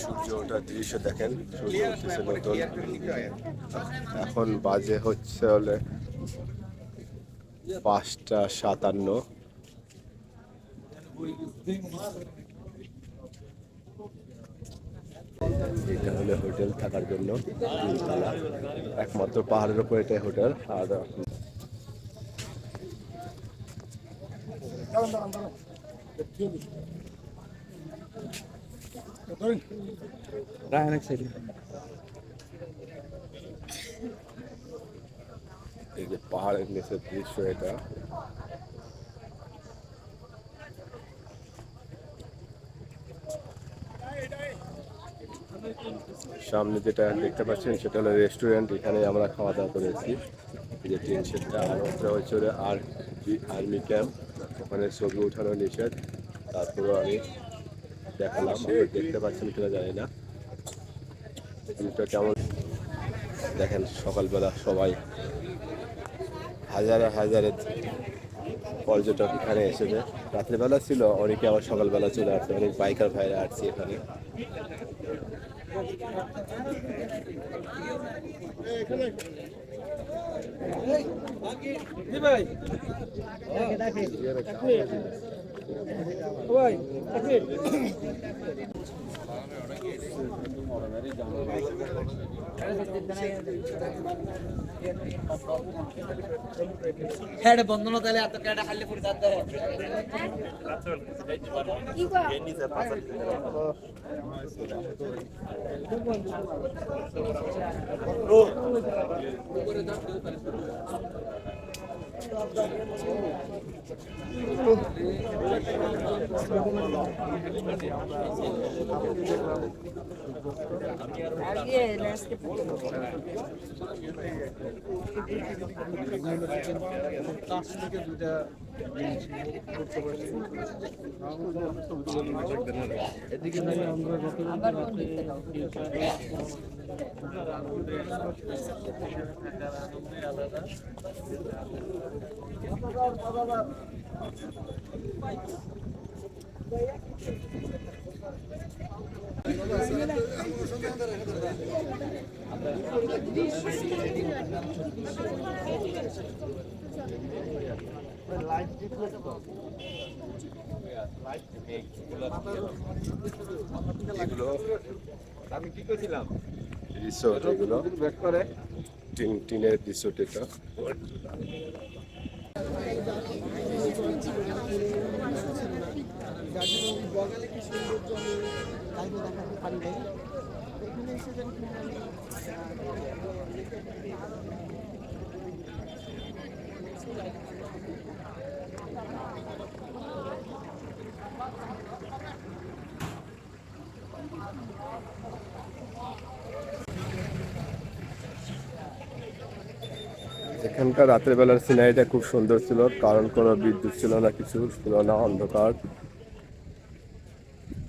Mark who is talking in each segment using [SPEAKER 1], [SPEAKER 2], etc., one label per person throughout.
[SPEAKER 1] সূর্য ওঠার দৃশ্য দেখেন এখন বাজে হচ্ছে হলে পাঁচটা সাতান্ন। এটা হলে হোটেল থাকার জন্য তিনতলা। একমাত্র পাহাড়ের উপর এটাই হোটেল, আর এই যে পাহাড়ের নিচের দৃশ্য এটা। সামনে যেটা দেখতে পাচ্ছেন সেটা হলো রেস্টুরেন্ট এখানে আমরা খাওয়া দাওয়া করেছি। এই যে টিন সেটটা আর হচ্ছে আর আর্মি ক্যাম্প ওখানে ছবি উঠানো নিষেধ। তারপরেও আমি দেখালাম দেখতে পাচ্ছেন কিনা জানি না। ভিউটা কেমন? দেখেন, সকালবেলা সবাই হাজারে হাজারে পর্যটক এখানে এসেছে। রাত্রিবেলা ছিল, অনেকে আবার সকালবেলা চলে আসছে, অনেক বাইকার ভাইরা আসছে এখানে।
[SPEAKER 2] ভাই ভাই হ্যাঁ বন্ধন তাহলে এত কেটে খালি পড়ে যাতে Thank you.
[SPEAKER 1] এগুলো
[SPEAKER 3] আমি কি করছিলাম
[SPEAKER 1] রিসোর্ট এগুলো। টিন টিনের রিসোর্ট এটা।
[SPEAKER 2] বগালে কি সৌন্দর্য আমি লাইভে দেখাতে পারি নাই এখানে এসে যেন
[SPEAKER 1] এখানকার রাতের বেলার সিনারিটা খুব সুন্দর ছিল কারণ কোনো বিদ্যুৎ ছিল না কিছু ছিল না অন্ধকার।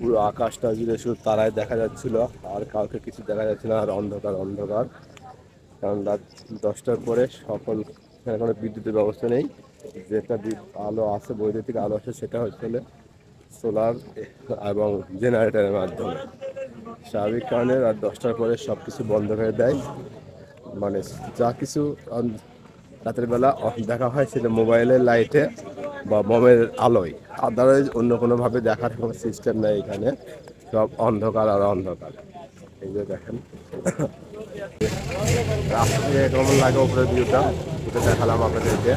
[SPEAKER 1] পুরো আকাশটা জুড়ে শুধু তারায় দেখা যাচ্ছিল, আর কাউকে কিছু দেখা যাচ্ছিল না, আর অন্ধকার অন্ধকার। কারণ রাত দশটার পরে সকল, এখানে কোনো বিদ্যুতের ব্যবস্থা নেই। যেটা আলো আছে বৈদ্যুতিক আলো আছে সেটা হচ্ছে সোলার এবং জেনারেটরের মাধ্যমে। স্বাভাবিক কারণে রাত দশটার পরে সব কিছু বন্ধ করে দেয়। মানে যা কিছু রাতের বেলা দেখা হয় সেটা মোবাইলের লাইটে বা মোমের আলোয়। আদারওয়াইজ অন্য কোনোভাবে দেখার কোনো সিস্টেম নেই এখানে। সব অন্ধকার আর অন্ধকার। এই যে দেখেন। থেকে কেমন লাগে উপরের ভিউটা এটা দেখালাম আপনাদেরকে।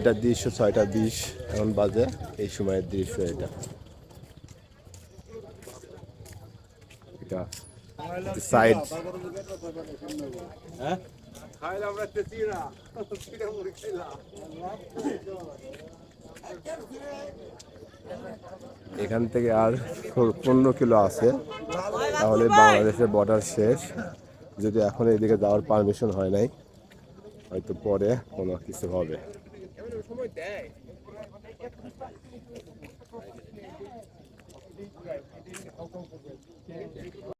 [SPEAKER 1] এটা দৃশ্য ছয়টা বিশ এখন বাজে। এই সময়ের দৃশ্য এটা। এটা সাইড
[SPEAKER 3] খাইলাম
[SPEAKER 1] এখান থেকে আর পনেরো কিলো আছে। তাহলে বাংলাদেশের বর্ডার শেষ। যদি এখন এদিকে যাওয়ার পারমিশন হয় নাই, হয়তো পরে কোনো কিছু হবে।